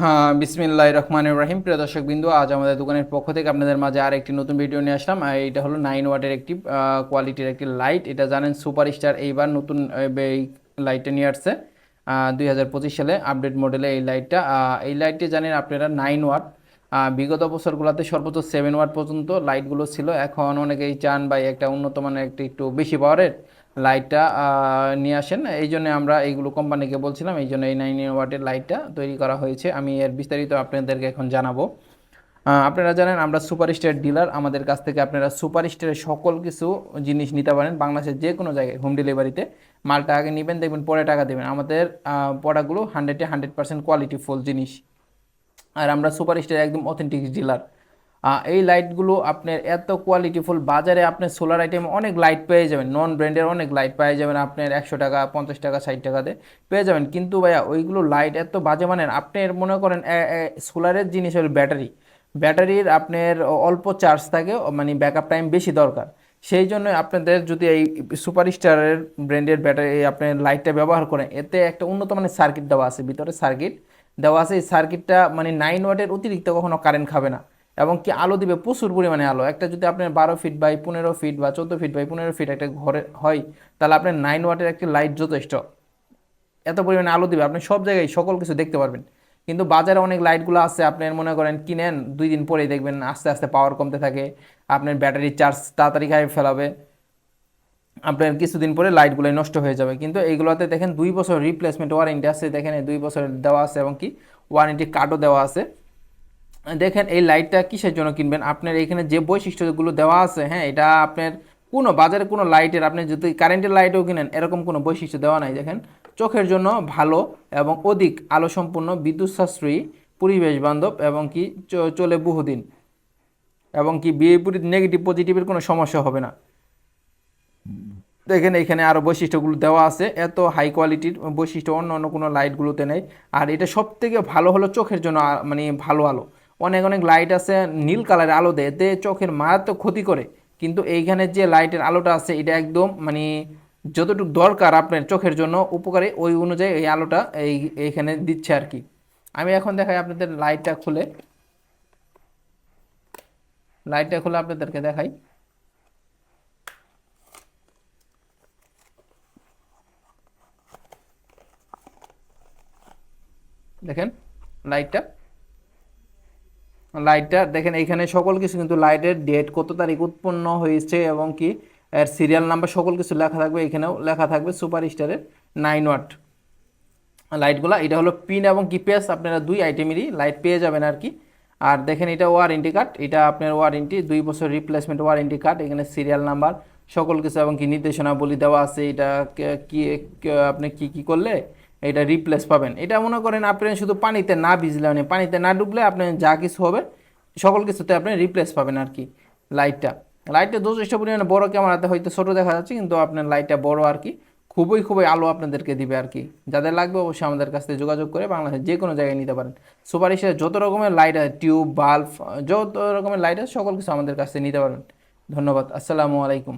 হ্যাঁ বিসমিল্লাহ রহমান ইব্রাহিম প্রিয় দর্শক বিন্দু আজ আমাদের দোকানের পক্ষ থেকে আপনাদের মাঝে আর একটি নতুন ভিডিও নিয়ে আসলাম। এটা হলো নাইন ওয়াটের একটি কোয়ালিটির একটি লাইট এটা জানেন সুপার স্টার এইবার নতুন এই লাইটটা নিয়ে আসছে। দুই হাজার পঁচিশ সালে আপডেট মডেলে এই লাইটটা এই লাইটটি জানেন আপনারা নাইন ওয়াট। বিগত বছরগুলোতে সর্বোচ্চ সেভেন ওয়াট পর্যন্ত লাইটগুলো ছিল। এখন অনেকেই চান বা একটা উন্নত মানের একটি একটু বেশি পাওয়ারের লাইটটা নিয়ে আসেন। এই জন্য আমরা এইগুলো কোম্পানিকে বলছিলাম, এই জন্য এই নাইন ওয়াটের লাইটটা তৈরি করা হয়েছে। আমি এর বিস্তারিত আপনাদেরকে এখন জানাব। আপনারা জানেন, আমরা সুপার স্টার ডিলার। আমাদের কাছ থেকে আপনারা সুপার স্টারের সকল কিছু জিনিস নিতে পারেন। বাংলাদেশের যে কোনো জায়গায় হোম ডেলিভারিতে। মালটা আগে নেবেন, দেখবেন পরে টাকা দেবেন। আমাদের প্রোডাক্টগুলো হান্ড্রেডে হান্ড্রেড পার্সেন্ট কোয়ালিটি ফুল জিনিস। আর আমরা সুপার স্টার একদম অথেন্টিক ডিলার এই লাইটগুলো আপনার এত কোয়ালিটিফুল বাজারে আপনি সোলার আইটেম অনেক লাইট পেয়ে যাবেন নন ব্র্যান্ডের অনেক লাইট পেয়ে যাবেন, আপনার একশো টাকা, পঞ্চাশ টাকা, ষাট টাকাতে পেয়ে যাবেন। কিন্তু ভাইয়া, ওইগুলো লাইট এত বাজে মানের আপনার মনে করেন সোলারের জিনিস হলো ব্যাটারি ব্যাটারির আপনার অল্প চার্জ থাকে মানে ব্যাকআপ টাইম বেশি দরকার। সেই জন্য আপনাদের যদি এই সুপার স্টারের ব্র্যান্ডের ব্যাটারি আপনার লাইটটা ব্যবহার করেন, এতে একটা উন্নত মানের সার্কিট দেওয়া আছে, ভিতরে সার্কিট দেওয়া আছে। এই সার্কিটটা মানে নাইন ওয়াটের অতিরিক্ত কখনো কারেন্ট খাবে না। এবং কি আলো দিবে? প্রচুর পরিমাণে আলো। একটা যদি আপনার বারো ফিট বাই পনেরো ফিট বা চোদ্দ ফিট বাই পনেরো ফিট একটা ঘরে হয়, তাহলে আপনার নাইন ওয়াটের একটি লাইট যথেষ্ট। এত পরিমাণে আলো দিবে। আপনি সব জায়গায় সকল কিছু দেখতে পারবেন। কিন্তু বাজারে অনেক লাইটগুলো আছে আপনার মনে করেন কিনেন, দুই দিন পরেই দেখবেন আস্তে আস্তে পাওয়ার কমতে থাকে। আপনার ব্যাটারি চার্জ তাড়াতাড়ি খাই ফেলাবে। আপনার কিছুদিন পরে লাইটগুলো নষ্ট হয়ে যাবে। কিন্তু এইগুলোতে দেখেন দুই বছর রিপ্লেসমেন্ট ওয়ারেন্টি আছে। দেখেন দুই বছর দেওয়া আছে এবং কি ওয়ারেন্টি কার্ডও দেওয়া আছে। দেখেন, এই লাইটটা কিসের জন্য কিনবেন? আপনার এখানে যে বৈশিষ্ট্যগুলো দেওয়া আছে হ্যাঁ এটা আপনার কোনো বাজারে কোনো লাইটের, আপনি যদি কারেন্টের লাইটও কিনেন, এরকম কোনো বৈশিষ্ট্য দেওয়া নাই। দেখেন, চোখের জন্য ভালো এবং অধিক আলো সম্পূর্ণ বিদ্যুৎ সাশ্রয়ী পরিবেশ বান্ধব এবং কি চলে বহুদিন। এবং কি বিপরীত নেগেটিভ পজিটিভের কোনো সমস্যা হবে না। দেখেন, এখানে আরও বৈশিষ্ট্যগুলো দেওয়া আছে। এত হাই কোয়ালিটির বৈশিষ্ট্য অন্য অন্য কোনো লাইটগুলোতে নেই। আর এটা সব থেকে ভালো হলো চোখের জন্য মানে ভালো আলো। অনেক অনেক লাইট আছে, নীল কালারের আলো দেয়, এতে চোখের মারাত্মক ক্ষতি করে। কিন্তু এইখানে যে লাইটের আলোটা আছে, এটা একদম মানে যতটুকু দরকার আপনার চোখের জন্য, উপকারী ওই অনুযায়ী এই আলোটা এই, এইখানে দিচ্ছে আর কি। আমি এখন দেখাই আপনাদের লাইটটা খুলে। লাইটটা খুলে আপনাদেরকে দেখাই। দেখেন লাইটটা লাইটটা দেখেন এখানে সকল কিছু কিন্তু লাইটের ডেট কত তারিখ উৎপন্ন হয়েছে এবং কি, এর সিরিয়াল নাম্বার সকল কিছু লেখা থাকবে, এখানেও লেখা থাকবে সুপার স্টারের নাইন ওয়াট লাইটগুলা এটা হলো পিন এবং কিপিএস আপনারা দুই আইটেমেরই লাইট পেয়ে যাবেন আর কি। আর দেখেন এটা ওয়ারেন্টি কার্ড এটা আপনার ওয়ারেন্টি দুই বছর রিপ্লেসমেন্ট ওয়ারেন্টি কার্ড এখানে সিরিয়াল নাম্বার সকল কিছু এবং কি নির্দেশনাবলী দেওয়া আছে, এটা কি, আপনি কি কি করলে এটা রিপ্লেস পাবেন। এটা মনে করেন আপনি শুধু পানিতে না ভিজলে মানে পানিতে না ডুবলে আপনি যা কিছু হবে, সকল কিছুতে আপনি রিপ্লেস পাবেন আর কি লাইটটা লাইটটা যথেষ্ট পরিমাণে বড় ক্যামেরাতে হয়তো ছোটো দেখা যাচ্ছে, কিন্তু আপনার লাইটটা বড় আর কি, খুবই খুবই আলো আপনাদেরকে দিবে আর কি। যাদের লাগবে অবশ্যই আমাদের কাছ থেকে যোগাযোগ করে বাংলাদেশের যে কোনো জায়গায় নিতে পারেন। সুপার যত রকমের লাইট আছে টিউব বাল্ব যত রকমের লাইট আছে সকল কিছু আমাদের কাছ থেকে নিতে পারবেন। ধন্যবাদ। আসসালামু আলাইকুম।